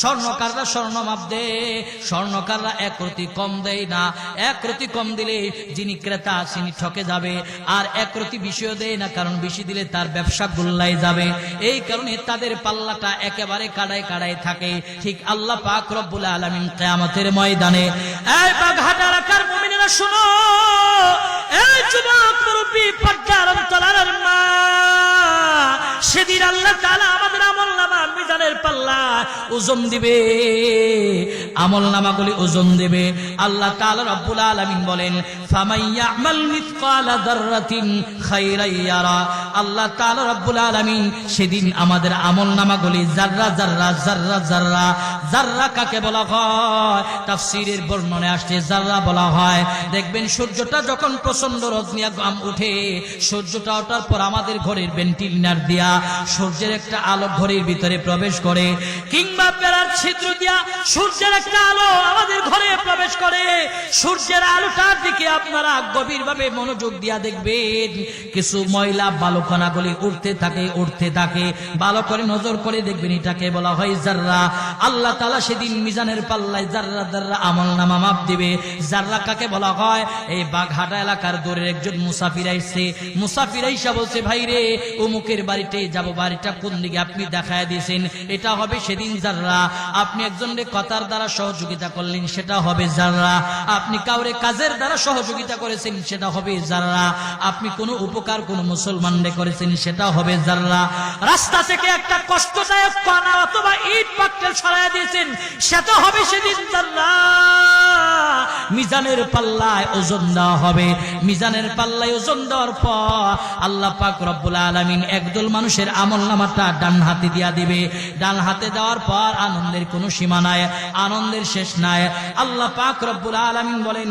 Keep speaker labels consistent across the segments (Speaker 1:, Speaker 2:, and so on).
Speaker 1: স্বর্ণকাররা স্বর্ণ মাপ দে স্বর্ণকাররা এক রতি কম দেয় না। এক রতি কম দিলে যিনি ক্রেতা তিনি ঠকে যাবে। আর এক রতি বেশিও দেয় না, কারণ বেশি দিলে তার ব্যবসা গুল্লাই যাবে। এই কারণে তাদের পাল্লাটা একেবারে কাড়ায় কাড়ায় থাকে। ঠিক আল্লাহ পাক রব্বুল আলামিন কিয়ামতের ময়দানে। এই বাঘাটা রাখার মুমিনেরা শুনো, এই যুবক মুরব্বী পর্দার অন্তরার মা সেদিন আল্লাহ তালা আমাদের আমল নামা মিজানের পাল্লা ওজন দিবে। আমল নামাগুলি ওজন দেবে। আল্লাহ তালা রব্বুল আলমিন বলেন আল্লাহ তালা রব্বুল আলমিন সেদিন আমাদের আমল নামাগুলি জাররা জাররা জাররা জাররা জাররা কাকে বলা হয়? তাফসীরের বর্ণনায় আসছে জাররা বলা হয়। দেখবেন সূর্যটা যখন প্রচণ্ড রোদ নিয়ে গাম উঠে, সূর্যটা ওঠার পর আমাদের ঘরের ভেন্টিলিনার দিয়া সূর্যের একটা আলো ঘরের ভিতরে প্রবেশ করে। কিংবা বেড়ার ছিদ্র দিয়া সূর্যের একটা আলো আমাদের ঘরে প্রবেশ করে। সূর্যের আলোটার দিকে আপনারা গভীরভাবে মনোযোগ দিয়া দেখবেন। কিছু ময়লা বালুকণাগুলি উঠতে থাকে উঠতে থাকে। ভালো করে নজর করে দেখবেন এটাকে বলা হয় জাররা। আল্লাহ তালা সেদিন মিজানের পাল্লায় আমল নামা মাপ কাকে বলা হয়, এই বাঘহাটা এলাকার দূরের একজন মুসাফির মুসাফির আইসা বলছে, ভাই রে, অমুকের বাড়িতে যাব, বাড়িটা কোন দিকে আপনি দেখায় দিয়েছেন? এটা হবে সেদিন আপনি কথার দ্বারা সহযোগিতা করলেন, সেটা হবে জাররা আপনি কাউরে কাজের দ্বারা সহযোগিতা করেছেন, সেটা হবে জাররা আপনি কোনো উপকার কোন মুসলমানরে করেছেন, সেটা হবে জাররা রাস্তা থেকে একটা কষ্টদায়ক কণা অথবা ইট পাটকেল সরাই সে তো হবে সেদিন জাররা মিজানের পাল্লায় ওজন দেওয়া হবে। মিজানের পাল্লায় ওজন দেওয়ার পর আল্লাহ পাক রব্বুল আলামিন একদল মানুষের আমল নামাটা ডান হাতে দিয়া দিবে। ডান হাতে দেওয়ার পর আনন্দের কোনো সীমা নাই, আনন্দের শেষ নাই। আল্লাহ পাক রব্বুল আলামিন বলেন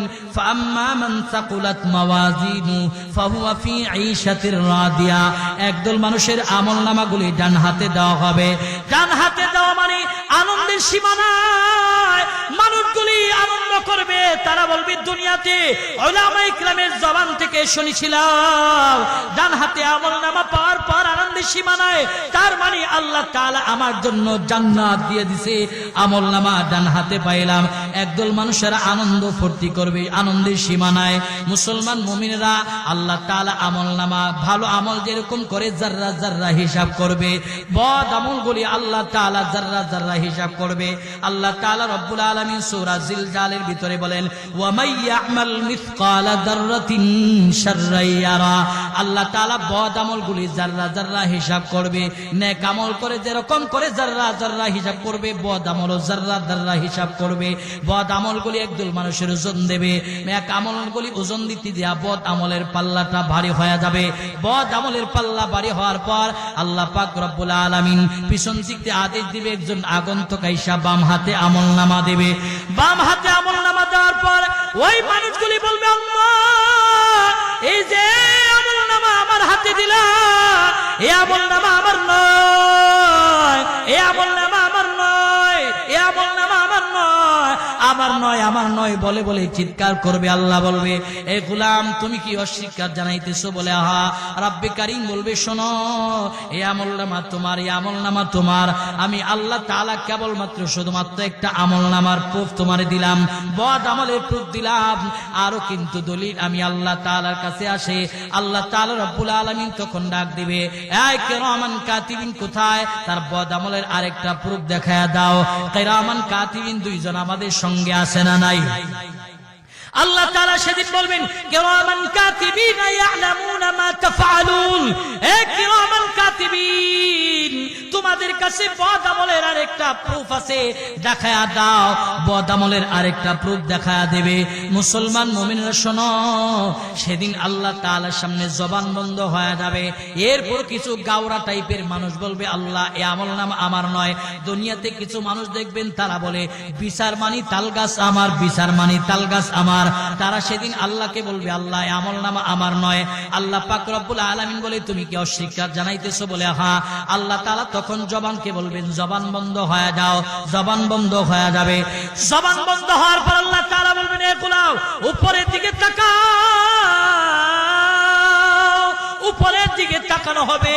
Speaker 1: একদল মানুষের আমল নামাগুলি ডান হাতে দেওয়া হবে। ডান হাতে দেওয়া মানে আনন্দের সীমা নাই। মানুষগুলি আনন্দ করবে, তারা বলবে, দুনিয়াতে ওলামা ইকরামের জবান থেকে শুনেছিলাম ডান হাতে আমল নামা পাওয়ার পর আনন্দের সীমা নাই তার মানে আল্লাহ তাআলা আমার জন্য জান্নাত দিয়ে দিছে। আমল নামা ডান হাতে পাইলাম। একদল মানুষেরা আনন্দ ফুর্তি করবে আনন্দের সীমা নাই মুসলমান মুমিনরা আল্লাহ তাআলা আমল নামা ভালো আমল যেরকম করে জাররা জাররা হিসাব করবে, বদ আমলগুলি আল্লাহ তাআলা জাররা জাররা হিসাব করবে। আল্লাহ তাআলা রব্বুল আলামিন সূরা জিলজালের ভিতরে বলেন শাররাই ইয়ারা। আল্লাহ তাআলা বদ আমলগুলি জাররা জাররা হিসাব করবে, নেক আমল করে যেরকম করে জাররা জাররা হিসাব করবে, বদ আমলও জাররা জাররা হিসাব করবে। বদ আমলগুলি একদল মানুষের ওজন দেবে এক আমলগুলি ওজন দিতে দেয়া বদ আমলের পাল্লাটা ভারী হয়ে যাবে। বদ আমলের পাল্লা ভারী হওয়ার পর আল্লাহ পাক রব্বুল আলামিন পিছন দিক দিয়ে আদেশ দিবে, একজন আগন্তুক আইসা বাম হাতে আমল নামা দেবে। বাম হাতে আমল নামা দেওয়ার পর ওই মানুষগুলি বলবে এই যে আমল নামা আমার হাতে দিলা এ আমল নামা আমার নয়। আমার নয় আমার নয়, বলে বলে চিৎকার করবে, আল্লাহ বলবে, এ গুলাম, তুমি কি অস্বীকার জানাইতেছো? বলে, আহা, রাব্বে কারিম বলবে, শোনো, এ আমল নামা তোমার, এ আমল নামা তোমার। আমি আল্লাহ তাআলা কেবলমাত্র শুধুমাত্র একটা আমল নামার প্রুফ তোমারে দিলাম, বদ আমলের প্রুফ দিলাম। আরও কিন্তু দলিল আমি আল্লাহ তাআলার কাছে আসে, আল্লাহ তাআলা রব্বুল আলামিন তখন ডাক দিবে কেরামান কাতিবিন কোথায়? তার বদ আমলের আরেকটা প্রুফ দেখায়া দাও, কেরামান কাতিবিন দুইজন আমাদের সঙ্গে আছে না নাই। আল্লাহ তাআলা সেদিন বলবেন কিরামান কাতিবিন ইয়ালামুনা মা তাফআলুন। এ কিরামান কাতিবিন তোমাদের কাছে বদ আমলের আরেকটা প্রুফ আছে। দেখায়া দাও। বদ আমলের আরেকটা প্রুফ দেখায়া দেবে। মুসলমান মুমিনরা শোনো, সেদিন আল্লাহ তাআলার সামনে জবান বন্ধ হয়ে যাবে। এরপর কিছু গাওরা টাইপের মানুষ বলবে, আল্লাহ, এ আমল নাম আমার নয়। দুনিয়াতে কিছু মানুষ দেখবেন, তারা বলে, বিচার মানি তালগাছ আমার, বিচার মানি তালগাছ আমার। তারা সেদিন আল্লাহকে বলবে, আল্লাহ, এ আমল নামা আমার নয়। আল্লাহ পাক রব্বুল আলামিন বলে, তুমি কি অস্বীকার জানাইতেছো? বলে হ্যাঁ। আল্লাহ তাআলা তখন জবানকে বলবেন, জবান বন্ধ হয়ে যাও, জবান বন্ধ হয়ে যাবে। জবান বন্ধ হওয়ার পর আল্লাহ তাআলা বলবেন, এ উপরের দিকে তাকাও, উপরের দিকে তাকানো হবে।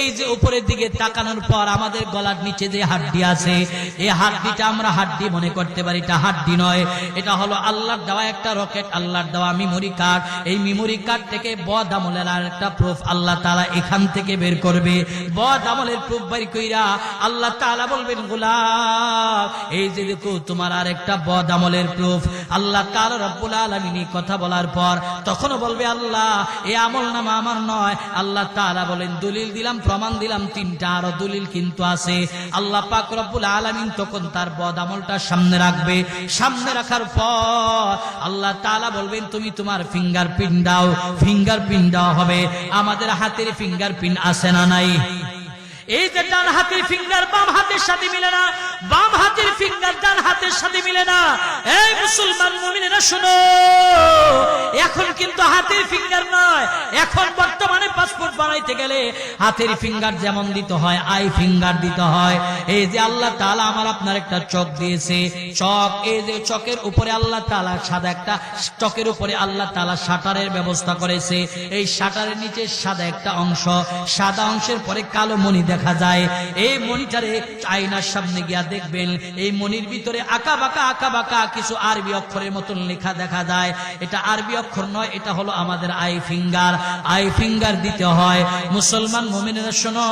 Speaker 1: এই যে উপরের দিকে তাকানোর পর আমাদের গলার নিচে যে হাড্ডি আছে, এই হাড্ডিটা আমরা হাড্ডি মনে করতে পারি, এটা হাড্ডি নয়। এটা হলো আল্লাহর দেওয়া একটা রকেট, আল্লাহর দেওয়া মেমোরি কার্ড এই মেমোরি কার্ড থেকে বদ আমলের আর একটা প্রুফ আল্লাহ তালা এখান থেকে বের করবে। বদ আমলের প্রুফ বের কইরা আল্লাহ তালা বলবেন গোলাপ এই যে দেখো, তোমার আর একটা বদ আমলের প্রুফ আল্লাহ তালা রব্বুল আলমিনী কথা বলার পর তখনও বলবে, আল্লাহ এ আমল নামা আমার নয়। আল্লাহ তালা বলেন, দলিল দিলাম, প্রমাণ দিলাম, তিনটা আরও দলিল কিন্তু আছে। আল্লাহ পাক রব্বুল আলমিন তখন তার বদ আমলটা সামনে রাখবে। সামনে রাখার পর আল্লাহ তালা বলবেন, তুমি তোমার ফিঙ্গার প্রিন্ট দাও ফিঙ্গার প্রিন্ট দেওয়া হবে। আমাদের হাতের ফিঙ্গার প্রিন্ট আছে না নাই? এই যে ডান হাতের ফিঙ্গার, বাম হাতের সাথে মিলে না। বাম হাতের ফিঙ্গার ডান হাতের সাথে মিলে না। এই মুসলমান মুমিনেরা, শোনো। এখন কিন্তু হাতের ফিঙ্গার নয়। এখন বর্তমানে পাসপোর্ট বানাইতে গেলে হাতের ফিঙ্গার যেমন দিতে হয়, আই ফিঙ্গার দিতে হয়। এই যে আল্লাহ তালা আমার আপনার একটা চক দিয়েছে। চক এই যে চকের উপরে আল্লাহ তালা সাদা একটা চকের উপরে আল্লাহ তালা শাটারের ব্যবস্থা করেছে। এই শাটারের নিচে সাদা একটা অংশ, সাদা অংশের পরে কালো মণি দেখা যায়। এই মণিটারে আয়নার সামনে গিয়া দেখবেন, এই মণির ভিতরে আঁকা বাঁকা আঁকা বাঁকা কিছু আরবি অক্ষরের মতন লেখা দেখা যায়। এটা আরবি অক্ষর নয়, এটা হলো আমাদের আই ফিঙ্গার। আই ফিঙ্গার দিতে হয়। মুসলমান মোমিনেরা শোনো,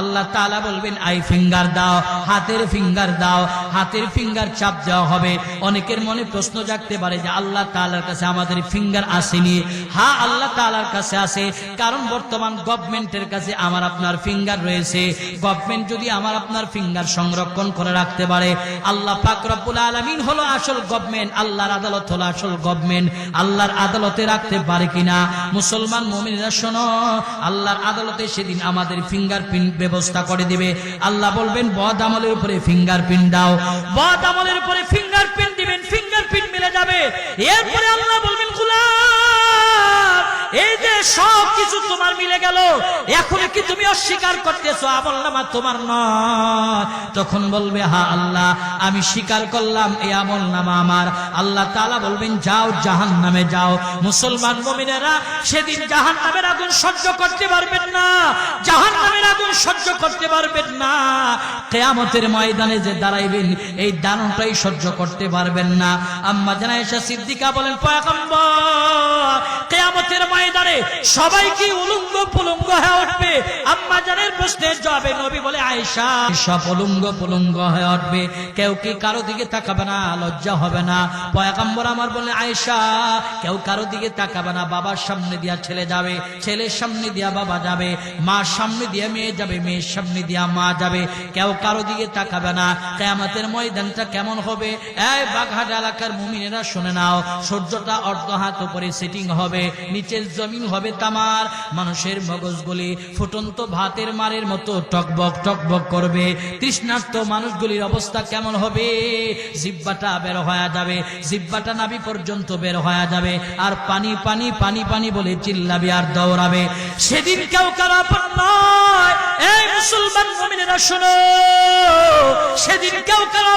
Speaker 1: আল্লাহ তাআলা বলবেন, আই ফিঙ্গার দাও, হাতের ফিঙ্গার দাও, হাতের ফিঙ্গার চাপ দেওয়া হবে। অনেকের মনে প্রশ্ন জাগতে পারে যে, আল্লাহ তাআলার কাছে আমাদের ফিঙ্গার আসেনি? হা আল্লাহ তাআলার কাছে আসে কারণ বর্তমান গভর্নমেন্টের কাছে আমার আপনার ফিঙ্গার রয়েছে। গভর্নমেন্ট যদি আমার আপনার ফিঙ্গার সংরক্ষণ করে রাখতে পারে, আল্লাহ পাক রব্বুল আলামিন হলো আসল গভর্নমেন্ট আল্লাহর আদালত হলো আসল গভর্নমেন্ট আল্লাহর আদালতে রাখতে পারে কিনা? মুসলমান মুমিনরা শোনো, আল্লাহর আদালতে সেদিন আমাদের ফিঙ্গারপ্রিন্ট ব্যবস্থা করে দিবে। আল্লাহ বলবেন, বদ আমলের উপরে ফিঙ্গারপ্রিন্ট দাও। বদ আমলের উপরে ফিঙ্গারপ্রিন্ট দিবেন ফিঙ্গারপ্রিন্ট মিলে যাবে। এরপরে আল্লাহ বলবেন, গোলাম এই যে সব কিছু তোমার মিলে গেল, এখন কি তুমি অস্বীকার করতেছো? আমল নামা তোমার নয়। তখন বলবে, হা আল্লাহ, আমি স্বীকার করলাম, এই আমল নামা আমার। আল্লাহ তালা বলবেন, যাও জাহান নামে যাও। মুসলমান মমিনেরা সেদিন জাহান নামের আগুন সহ্য করতে পারবেন না। জাহান নামের আগুন সহ্য করতে পারবেন না। কেয়ামতের ময়দানে যে দাঁড়াইবেন, এই দানটাই সহ্য করতে পারবেন না। আম্মা জানা এসা সিদ্দিকা বলেন, পয়গম্বর, কেয়ামতের ময়দানে সবাই কি উলঙ্গ পুলঙ্গ হয়ে উঠবে? আম্মা জানের প্রশ্নের জবাবে নবী বলে, আয়েশা, সব উলঙ্গ পুলঙ্গ হয়ে উঠবে। কেউ কি কারও দিকে তাকাবে না, লজ্জা হবে না। পয়গম্বর আমার বলে, আয়েশা, কেউ কারও দিকে তাকাবে না, বাবার সামনে দিয়া ছেলে যাবে, ছেলের সামনে দিয়া বাবা যাবে, মার সামনে দিয়া মেয়ে যাবে, মেয়ের সামনে দিয়া মা যাবে, কেউ কারও দিকে তাকাবে না। কেয়ামতের ময়দানটা কেমন হবে? এই বাঘাট এলাকার মুমিনেরা শুনে নাও, সূর্যটা অর্ধ হাত উপরে সেটিং হবে, নিচের জমিন হবে তামার, মানুষের মগজগুলি ফুটন্ত ভাতের মারের মতো টকবক টকবক করবে, তৃষ্ণার্ত মানুষগুলির অবস্থা কেমন হবে? জিব্বাটা বের হয়ে যাবে জিব্বাটা নাবি পর্যন্ত বের হয়ে যাবে। আর পানি পানি পানি পানি বলে চিল্লাবি আর দৌড়াবে। সেদিন কেউ কারা নয় এই মুসলমান মমিনেরা শোনো, সেদিন কেউ কারও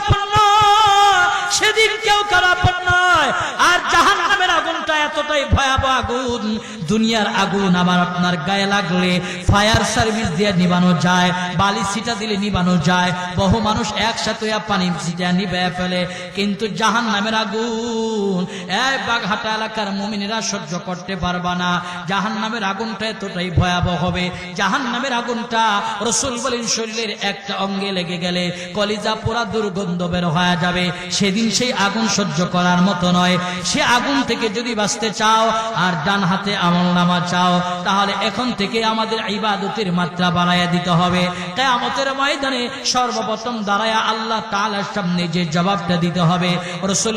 Speaker 1: এতটাই ভয়াবহ আগুন, দুনিয়ার আগুন আমার আপনার গায়ে লাগলে ফায়ার সার্ভিস দিয়ে নিবানো যায়, বালি ছিটা দিলে নিবানো যায়, বহু মানুষ একসাথে পানি ছিটা নিবে ফেলে। কিন্তু জাহান নামের আগুন এক বাঘাটা এলাকার মুমিনেরা সহ্য করতে পারবা না। জাহান নামের আগুনটা এতটাই ভয়াবহ হবে। জাহান নামের আগুনটা রসুল বলেন, শরীরের একটা অঙ্গে লেগে গেলে কলিজা পোড়া দুর্গন্ধ বের হয়ে যাবে। সেদিন সেই আগুন সহ্য করার মতো নয়। সে আগুন থেকে যদি বাঁচতে চাও আর ডান হাতে আমল নামা চাও, তাহলে এখন থেকে আমাদের ইবাদতের মাত্রা বাড়াইয়া দিতে হবে। কেয়ামতের ময়দানে সর্বপ্রথম দাঁড়ায়া আল্লাহ তাআলার সামনে যে জবাবটা দিতে হবে, রসুল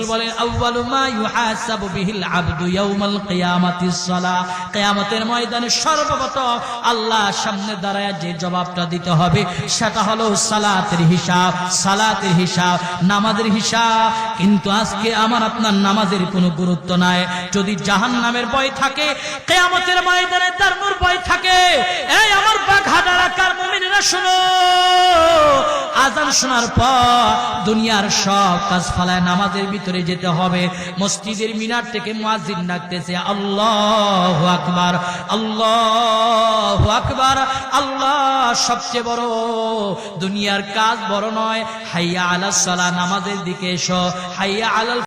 Speaker 1: সালাহ কিয়ামতের ময়দানে সর্বপ্রথম আল্লাহর সামনে দাঁড়ায়া যে জবাবটা দিতে হবে, সেটা হলো সালাতের হিসাব সালাতের হিসাব, নামাজের হিসাব। কিন্তু আজকে আমার আপনার নামাজের কোনো গুরুত্ব নাই। যদি জাহান নামের ভয় থাকে, কেয়ামতের ময়দানে তার নূর ভয় থাকে। এই আমার বাঘাট এলাকার মুমিনেরা শুনো আজান শোনার পর দুনিয়ার সব কাজ ফালায় নামাজের ভিতরে যেতে হবে। মসজিদের মিনার থেকে মুয়াজ্জিন ডাকতেছে, আল্লাহ আকবার আল্লাহ আকবার, আল্লাহ সবচেয়ে বড়। দুনিয়ার কাজ বড় নয়, হাইয়া আলাস সালা নামাজের দিকে এসো, হাইয়া আলাল